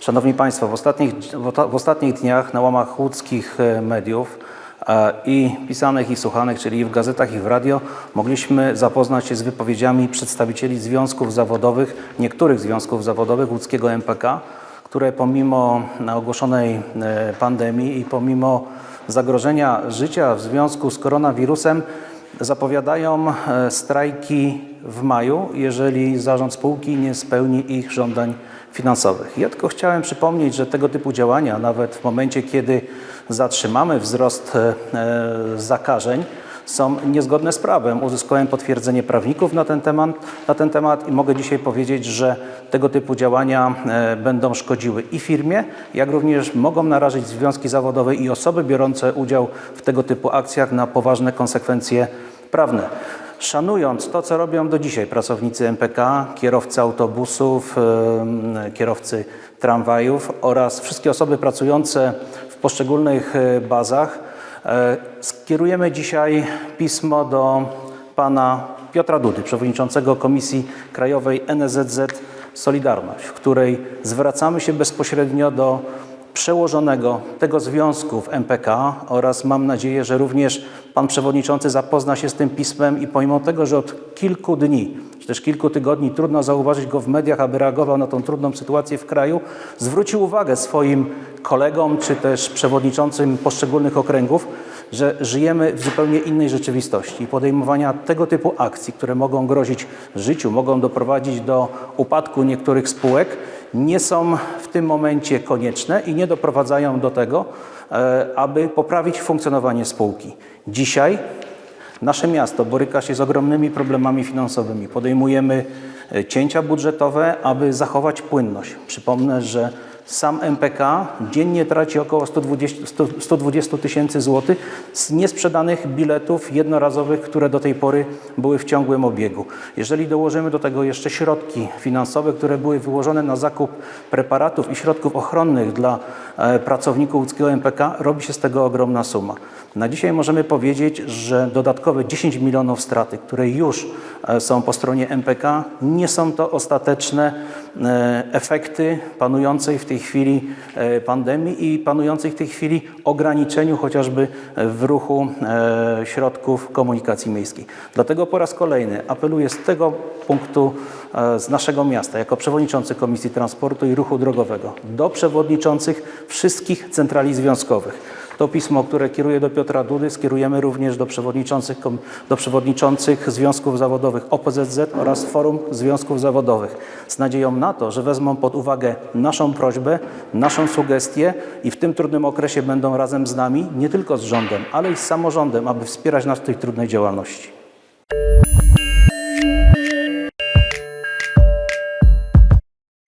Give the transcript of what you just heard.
Szanowni Państwo, w ostatnich, w ostatnich dniach na łamach łódzkich e, mediów e, i pisanych i słuchanych, czyli w gazetach i w radio, mogliśmy zapoznać się z wypowiedziami przedstawicieli związków zawodowych, niektórych związków zawodowych łódzkiego MPK, które pomimo ogłoszonej e, pandemii i pomimo zagrożenia życia w związku z koronawirusem zapowiadają e, strajki w maju, jeżeli zarząd spółki nie spełni ich żądań finansowych. Ja tylko chciałem przypomnieć, że tego typu działania, nawet w momencie, kiedy zatrzymamy wzrost e, e, zakażeń, są niezgodne z prawem. Uzyskałem potwierdzenie prawników na ten temat, na ten temat i mogę dzisiaj powiedzieć, że tego typu działania e, będą szkodziły i firmie, jak również mogą narazić związki zawodowe i osoby biorące udział w tego typu akcjach na poważne konsekwencje prawne. Szanując to, co robią do dzisiaj pracownicy MPK, kierowcy autobusów, em, kierowcy tramwajów oraz wszystkie osoby pracujące w poszczególnych e, bazach, e, skierujemy dzisiaj pismo do pana Piotra Dudy, przewodniczącego Komisji Krajowej NSZZ Solidarność, w której zwracamy się bezpośrednio do przełożonego tego związku w MPK oraz mam nadzieję, że również pan przewodniczący zapozna się z tym pismem i pomimo tego, że od kilku dni, czy też kilku tygodni trudno zauważyć go w mediach, aby reagował na tą trudną sytuację w kraju, zwrócił uwagę swoim kolegom czy też przewodniczącym poszczególnych okręgów, że żyjemy w zupełnie innej rzeczywistości i podejmowania tego typu akcji, które mogą grozić życiu, mogą doprowadzić do upadku niektórych spółek, nie są w tym momencie konieczne i nie doprowadzają do tego, e, aby poprawić funkcjonowanie spółki. Dzisiaj nasze miasto boryka się z ogromnymi problemami finansowymi. Podejmujemy e, cięcia budżetowe, aby zachować płynność. Przypomnę, że sam MPK dziennie traci około 120 100 120 tysięcy złotych z niesprzedanych biletów jednorazowych, które do tej pory były w ciągłym obiegu. Jeżeli dołożymy do tego jeszcze środki finansowe, które były wyłożone na zakup preparatów i środków ochronnych dla e, pracowników łódzkiego MPK, robi się z tego ogromna suma. Na dzisiaj możemy powiedzieć, że dodatkowe 10 milionów straty, które już e, są po stronie MPK, nie są to ostateczne e, efekty panującej w tej chwili e, pandemii i panującej w tej chwili ograniczeniu chociażby w ruchu e, środków komunikacji miejskiej. Dlatego po raz kolejny apeluję z tego punktu e, z naszego miasta, jako przewodniczący Komisji Transportu i Ruchu Drogowego, do przewodniczących wszystkich centrali związkowych. To pismo, które kieruję do Piotra Dudy, skierujemy również do przewodniczących, do przewodniczących związków zawodowych OPZZ oraz Forum Związków Zawodowych z nadzieją na to, że wezmą pod uwagę naszą prośbę, naszą sugestię i w tym trudnym okresie będą razem z nami, nie tylko z rządem, ale i z samorządem, aby wspierać nas w tej trudnej działalności.